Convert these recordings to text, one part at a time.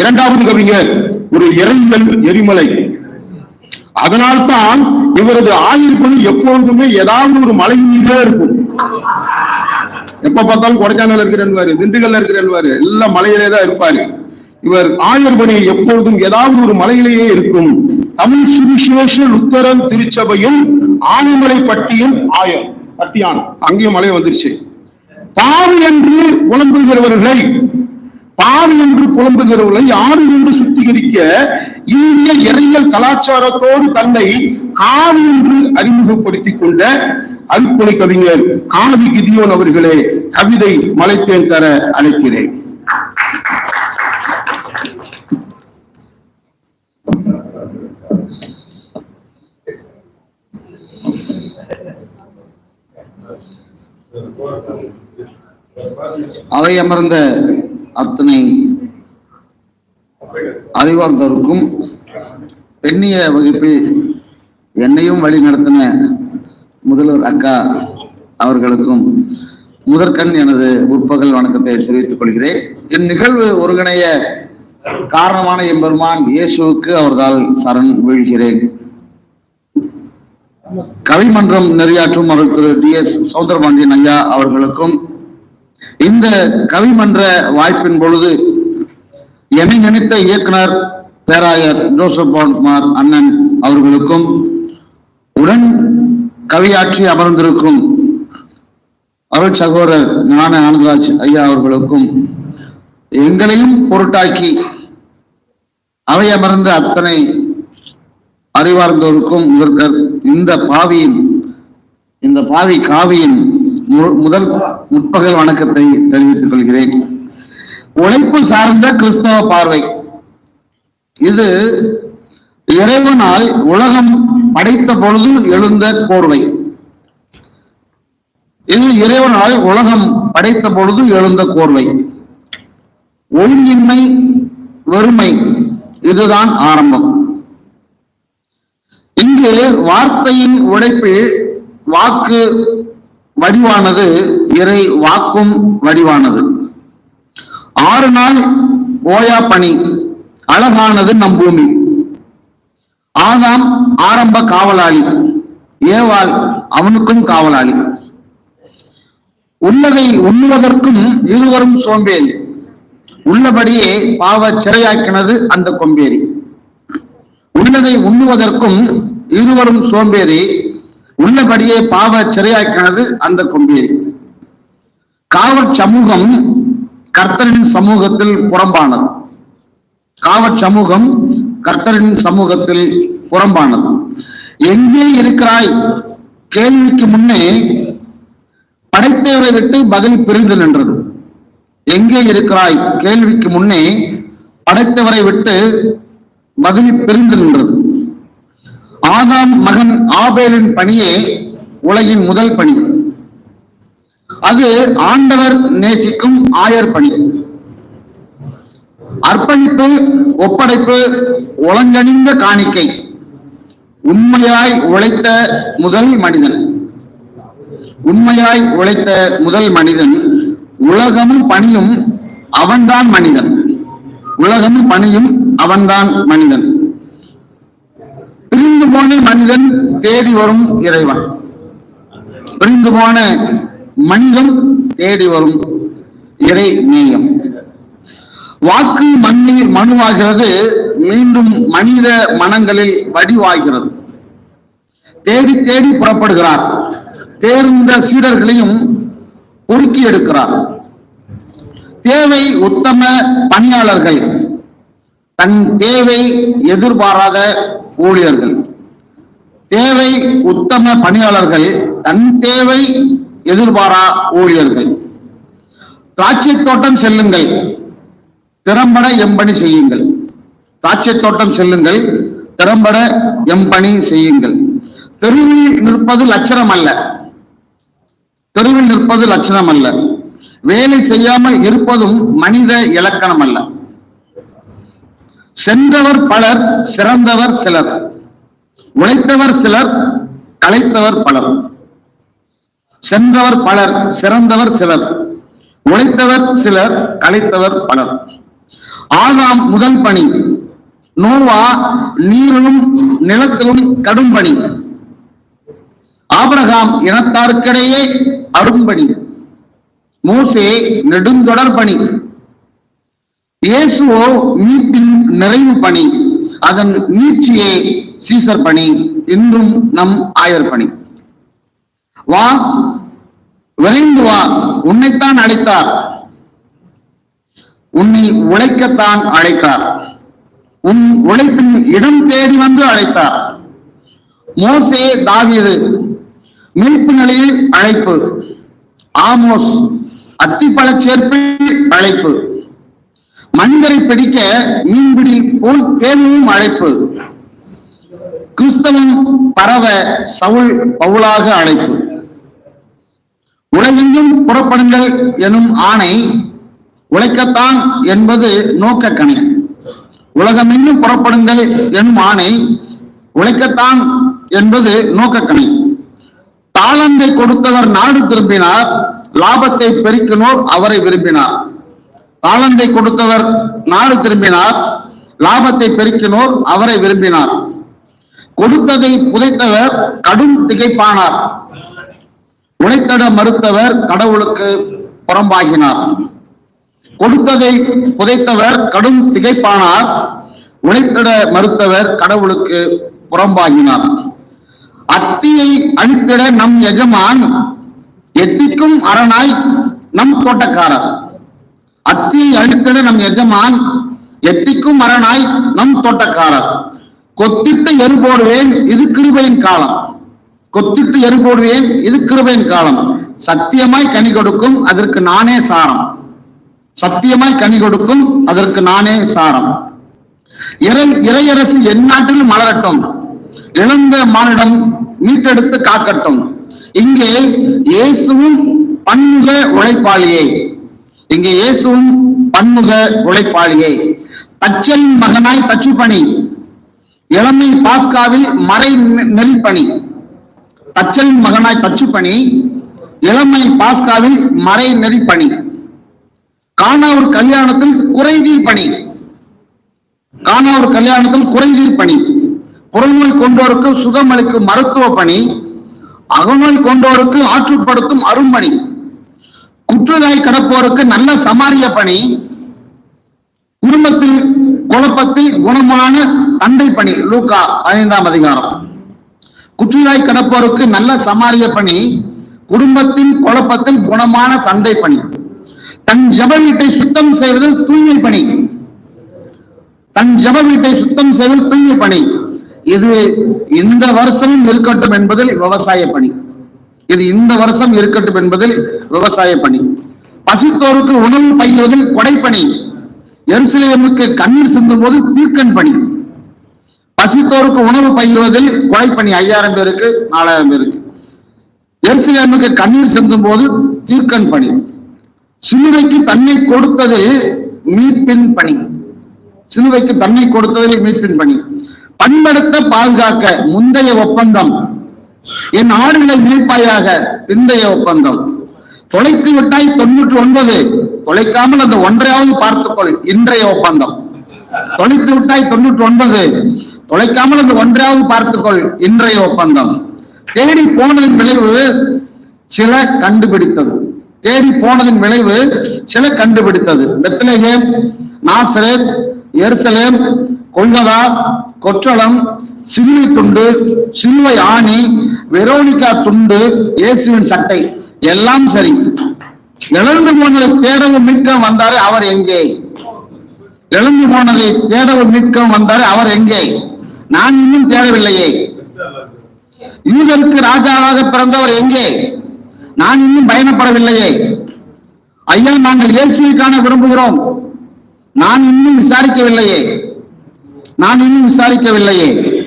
இரண்டாவது கவிஞர் ஒரு இறையியல் எரிமலை. அதனால்தான் இவரது ஆயுள் எப்பொழுதுமே ஏதாவது ஒரு மலை மீதே இருக்கும். எப்ப பார்த்தாலும் கொடைக்கானல் இருக்கிறேன் திண்டுக்கல்ல இருக்கிற எல்லாம் மலையிலே தான் இருப்பாரு. இவர் ஆயர் பணி எப்பொழுதும் ஏதாவது ஒரு மலையிலேயே இருக்கும். தமிழ் சுவிசேஷ லுத்தரன் திருச்சபையும் ஆனைமலை பட்டியும் ஆயர் பட்டியான். அங்கேயும் மலை வந்துருச்சு. பாவி என்று புலம்புகிறவர்களை பாவி என்று புலம்புகிறவர்களை ஆறு என்று சுத்திகரிக்க இந்திய இறையல் கலாச்சாரத்தோடு தன்னை காவி என்று அறிமுகப்படுத்திக் கொண்ட அருப்பொழி கவிஞர் காவி கிதியோன் அவர்களே கவிதை மலைத்தேன் தர அழைக்கிறேன். அவை அமர்ந்த அத்தனை அறிவார்ந்தவருக்கும் பெண்ணிய வகுப்பில் என்னையும் வழி நடத்தின முதல்வர் அக்கா அவர்களுக்கும் முதற்கண் எனது முற்பகல் வணக்கத்தை தெரிவித்துக் கொள்கிறேன். இந்நிகழ்வு ஒருங்கிணைய காரணமான எம்பெருமான் இயேசுவுக்கு அவர்தால் சரண் வீழ்கிறேன். கவிமன்றம் நெறியாற்றும் அவர்கள் திரு டி எஸ் சௌந்தரபாண்டியன் ஐயா அவர்களுக்கும் இந்த கவிமன்ற வாய்ப்பின் பொழுது என்னை நினைத்த இயக்குனர் பேராயர் ஜோசப் பவன்குமார் அண்ணன் அவர்களுக்கும் உடன் கவியாற்றி அமர்ந்திருக்கும் அருள் சகோதரர் ஞான ஆனந்தராஜ் ஐயா அவர்களுக்கும் எங்களையும் பொருட்டாக்கி அவை அமர்ந்த அத்தனை அறிவார்ந்தோருக்கும் இதற்கு இந்த பாவியின் இந்த பாவி காவியின் முதல் முற்பகல் வணக்கத்தை தெரிவித்துக் கொள்கிறேன். உழைப்பு சார்ந்த கிறிஸ்தவ பார்வை. இது இறைவனால் உலகம் படைத்த பொழுது எழுந்த கோர்வை. இது இறைவனால் உலகம் படைத்த பொழுது எழுந்த கோர்வை. ஒழுங்கின்மை வெறுமை இதுதான் ஆரம்பம். இங்கு வார்த்தையின் உழைப்பில் வாக்கு வடிவானது இறை வாக்கும் வடிவானது. ஆறு நாள் ஓயா பணி அழகானது நம் பூமி. ஆதாம் ஆரம்ப காவலாளி ஏவாள் அவனுக்கும் காவலாளி. உள்ளதை உண்ணுவதற்கும் இருவரும் சோம்பேறி. உள்ளபடியே பாவ சிறையாக்கினது அந்த கொம்பேறி. உள்ளதை உண்ணுவதற்கும் இருவரும் சோம்பேறி. உள்ளபடியே பாவ சிறையாக்கினது அந்த கொம்பியை காவற் சமூகம் கர்த்தரின் சமூகத்தில் புறம்பானது. காவற் சமூகம் கர்த்தரின் சமூகத்தில் புறம்பானது. எங்கே இருக்கிறாய்? கேள்விக்கு முன்னே படைத்தவரை விட்டு பதில் பிரிந்து நின்றது. எங்கே இருக்கிறாய்? கேள்விக்கு முன்னே படைத்தவரை விட்டு பதில் பிரிந்து நின்றது. ஆதாம் மகன் ஆபேலின் பணியே உலகின் முதல் பணி. அது ஆண்டவர் நேசிக்கும் ஆயர் பணி. அர்ப்பணிப்பு ஒப்படைப்பு உலங்கணிந்த காணிக்கை. உண்மையாய் உழைத்த முதல் மனிதன். உண்மையாய் உழைத்த முதல் மனிதன். உலகமும் பணியும் அவன்தான் மனிதன். உலகமும் பணியும் அவன்தான் மனிதன். பிரிந்து போன மனிதன் தேடி வரும் இறைவன். பிரிந்து போன மனிதன் தேடி வரும் இறை நீயம். வாக்கு மண்ணில் மனுவாகிறது மீண்டும் மனித மனங்களில் வடிவாகிறது. தேடி தேடி புறப்படுகிறார். தேர்ந்த சீடர்களையும் பொறுக்கி எடுக்கிறார். தேவை உத்தம பணியாளர்கள். தன் தேவை எதிர்பாராத ஊழியர்கள். தேவை உத்தம பணியாளர்கள் தன் தேவை எதிர்பாரா ஊழியர்கள். திராட்சை தோட்டம் செல்லுங்கள் திறம்பட எம்பணி செய்யுங்கள். திராட்சை தோட்டம் செல்லுங்கள் திறம்பட எம்பணி செய்யுங்கள். தெருவில் நிற்பது லட்சணம் அல்ல தெருவில் நிற்பது லட்சணம் அல்ல வேலை செய்யாமல் இருப்பதும் மனித இலக்கணம் அல்ல சென்றவர் பலர் சிறந்தவர் சிலர். உழைத்தவர் சிலர் களைத்தவர் பலர். சென்றவர் பலர் சிறந்தவர் சிலர். உழைத்தவர் சிலர் களைத்தவர் பலர். ஆதாம் முதல் பணி நோவா நீரிலும் நிலத்திலும் கடும் பணி. ஆபரகாம் இனத்தாருக்கிடையே அரும்பணி. மோசே நெடுந்தொடர் பணி. இயேசுவோ மீட்பின் நிறைவு பணி. அதன் நீட்சியே சீசர் பணி இன்றும் நம் ஆயர் பணி. வா விரைந்து வா உன்னைத்தான் அழைத்தார். உன்னை உழைக்கத்தான் அழைத்தார். உன் உழைப்பின் இடம் தேடி வந்து அழைத்தார். மோசே தாவியது மீட்பு நிலையில் அழைப்பு. ஆமோஸ் அத்திப்பழச் சேர்ப்பில் அழைப்பு. மனிதரை பிடிக்க மீன்பிடி போல் தேர்வும் அழைப்பு. கிறிஸ்தவம் பரவ சவுல் பவுலாக அழைப்பு. உலகெங்கும் புறப்படுங்கள் எனும் ஆணை உழைக்கத்தான் என்பது நோக்க கணி உலகமெங்கும் புறப்படுங்கள் எனும் ஆணை உழைக்கத்தான் என்பது நோக்க கணி தாளந்தை கொடுத்தவர் நாடு திரும்பினார் லாபத்தை பெருக்கினோர் அவரை விரும்பினார். தாளந்தை கொடுத்தவர் நாடு திரும்பினார் லாபத்தை பெருக்கினோர் அவரை விரும்பினார். கொடுத்ததை புதைத்தவர் கடும் திகைப்பானார். உழைத்தட மறுத்தவர் கடவுளுக்கு புறம்பாகினார். கொடுத்ததை புதைத்தவர் கடும் திகைப்பானார். உழைத்தட மறுத்தவர் கடவுளுக்கு புறம்பாகினார். அத்தியை அழித்திட நம் எஜமான் எத்திக்கும் அரணாய் நம் தோட்டக்காரர். அத்தியை அழித்திட நம் எஜமான் எத்திக்கும் அரணாய் நம் தோட்டக்காரர். கொத்திட்டு எரு போடுவேன் இது கிருபையின் காலம். கொத்திட்டு எரு போடுவேன் இது கிருபையின் காலம். சத்தியமாய் கனி கொடுக்கும் அதற்கு நானே சாரம். சத்தியமாய் கனி கொடுக்கும் அதற்கு நானே சாரம். இறை இறையரசு எந்நாட்டிலும் மலரட்டும். இழந்த மானிடம் மீட்டெடுத்து காக்கட்டும். இங்கே இயேசுவும் பன்முக உழைப்பாளியே. இங்கே இயேசுவும் பன்முக உழைப்பாளியே. தச்சலின் மகனாய் தச்சு பணி இளமை பாஸ்காவில் மறை நெல்பணி நெறிப்பணி. தச்சலின் மகனாய் தச்சுப்பணி. இளமை பாஸ்காவில் மறை நெறிப்பணி. காணாவூர் கல்யாணத்தில் குறைதீர் பணி. காணாவூர் கல்யாணத்தில் குறைதீர் பணி. புறநோய் கொண்டோருக்கு சுகமளிக்கும் மருத்துவ பணி. அகநோய் கொண்டோருக்கு ஆற்றுப்படுத்தும் அரும்பணி. குற்றதாய் கடப்போருக்கு நல்ல சமாரிய பணி. குடும்பத்தில் குழப்பத்தில் குணமான தந்தை பணி லூக்கா பதினைந்தாம் அதிகாரம். குற்றியாய் கடப்போருக்கு நல்ல சமாரிய பணி குடும்பத்தின் குழப்பத்தில் குணமான தந்தை பணி. தன் ஜப வீட்டை சுத்தம் செய்வதில் தூய்மை பணி. தன் ஜப வீட்டை சுத்தம் செய்வதில் தூய்மை பணி. இது இந்த வருஷமும் இருக்கட்டும் என்பதில் விவசாய பணி. இது இந்த வருஷம் இருக்கட்டும் என்பதில் விவசாய பணி. பசித்தோருக்கு உணவு பயிர்வதில் கொடைப்பணி எருசலேமுக்கு கண்ணீர் சிந்தும் போது தீர்க்கன் பணி. பசித்தோருக்கு உணவு பயிர்வதில் பணி ஐயாயிரம் பேருக்கு நாலாயிரம் பேருக்கு. எருசலேமுக்கு கண்ணீர் சிந்தும் போது தீர்க்கன் பணி. சிலுவைக்கு தன்னை கொடுத்தது மீட்பின் பணி. சிலுவைக்கு தன்னை கொடுத்ததில் மீட்பின் பணி. பண்படுத்த பாதுகாக்க முந்தைய ஒப்பந்தம். என் ஆடுகளை மீட்பாயாக பிந்தைய ஒப்பந்தம். தொலைத்து விட்டாய் தொண்ணூற்றி ஒன்பது. தொலைக்காமல் அந்த ஒன்றையாவது பார்த்துக்கொள். இன்றைய ஒப்பந்தம். தொலைத்து விட்டாய் தொண்ணூற்றி ஒன்பது தொலைக்காமல் அந்த ஒன்றையாவது பார்த்துக்கொள். இன்றைய ஒப்பந்தம். தேடி போனதின் விளைவு சில கண்டுபிடித்தது. தேடி போனதின் விளைவு சில கண்டுபிடித்தது. பெத்லகேம் நாசரேத் எருசலேம் கொல்கதா கொற்றளம் சிலுவை துண்டு சிலுவை ஆணி வெரோனிகா துண்டு இயேசுவின் சட்டை. எல்லாம் சரி. இழந்து போனதை தேடவும் மீட்க வந்தாரே அவர் எங்கே? இழந்து போனதை தேடவும் மீட்க வந்தாரே அவர் எங்கே? நான் இன்னும் தேடவில்லையே. யூதருக்கு ராஜாவாக பிறந்தவர் எங்கே? நான் இன்னும் பயணப்படவில்லையே. ஐயா நாங்கள் இயேசுவை காண விரும்புகிறோம். நான் இன்னும் விசாரிக்கவில்லையே. நான் இன்னும் விசாரிக்கவில்லையே.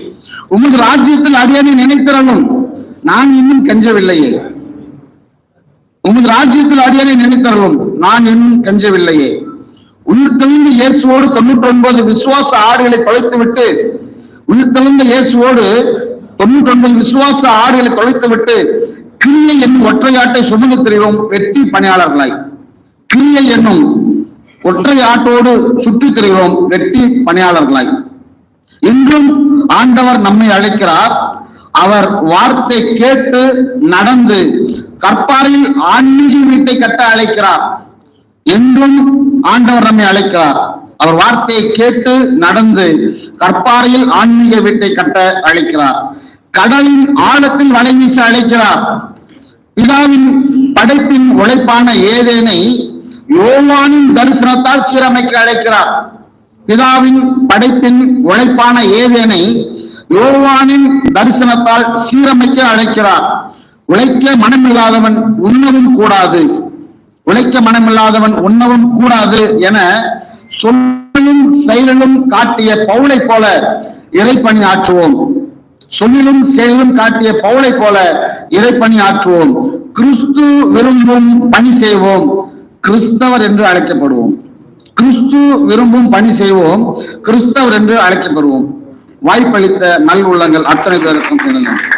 உமது ராஜ்யத்தில் அடியனை நினைத்திறவும் நான் இன்னும் கெஞ்சவில்லையே. உமது ராஜ்யத்தில் அடியனை நினைத்தரலும் நான் இன்னும் கெஞ்சவில்லையே. உயிர்த்தெழுந்த இயேசுவோடு தொண்ணூற்றி ஒன்பது விசுவாச ஆடுகளை தொலைத்து விட்டு தெளிந்த இயேசுவோடு தொண்ணூற்றி ஒன்பது விசுவாச ஆடுகளை தொலைத்து விட்டு கிரியை என்னும் ஒற்றையாட்டை சுமந்து திரிவோம் வெற்றி பணியாளர்களாய். கிரியை என்னும் ஒற்றை ஆட்டோடு சுற்றித் திரிகிறோம் வெட்டி பணியாளர்களாய். இன்றும் ஆண்டவர் நம்மை அழைக்கிறார். அவர் வார்த்தை கேட்டு நடந்து கற்பாறையில் ஆன்மீக வீட்டை கட்ட அழைக்கிறார். என்றும் ஆண்டவர் நம்மை அழைக்கிறார். அவர் வார்த்தையை கேட்டு நடந்து கற்பாறையில் ஆன்மீக வீட்டை கட்ட அழைக்கிறார். கடலின் ஆழத்தில் வலை வீச அழைக்கிறார். பிதாவின் படைப்பின் உழைப்பான ஏதேனை யோவானின் தரிசனத்தால் சீரமைக்க அழைக்கிறார். பிதாவின் படைப்பின் உழைப்பான ஏதேனை யோவானின் தரிசனத்தால் சீரமைக்க அழைக்கிறார். உழைக்க மனமில்லாதவன் உண்ணவும் கூடாது. உழைக்க மனமில்லாதவன் உண்ணவும் கூடாது என சொல்லிலும் செயலிலும் காட்டிய பவுளை போல இறைப்பணி ஆற்றுவோம். சொல்லிலும் செயலிலும் காட்டிய பவுளை போல இறைப்பணி ஆற்றுவோம். கிறிஸ்து விரும்பும் பணி செய்வோம். கிறிஸ்தவர் என்று அழைக்கப்படுவோம். கிறிஸ்து விரும்பும் பணி செய்வோம். கிறிஸ்தவர் என்று அழைக்கப்படுவோம். வாய்ப்பளித்த நல் உள்ளங்கள் அத்தனை பேருக்கும் எனது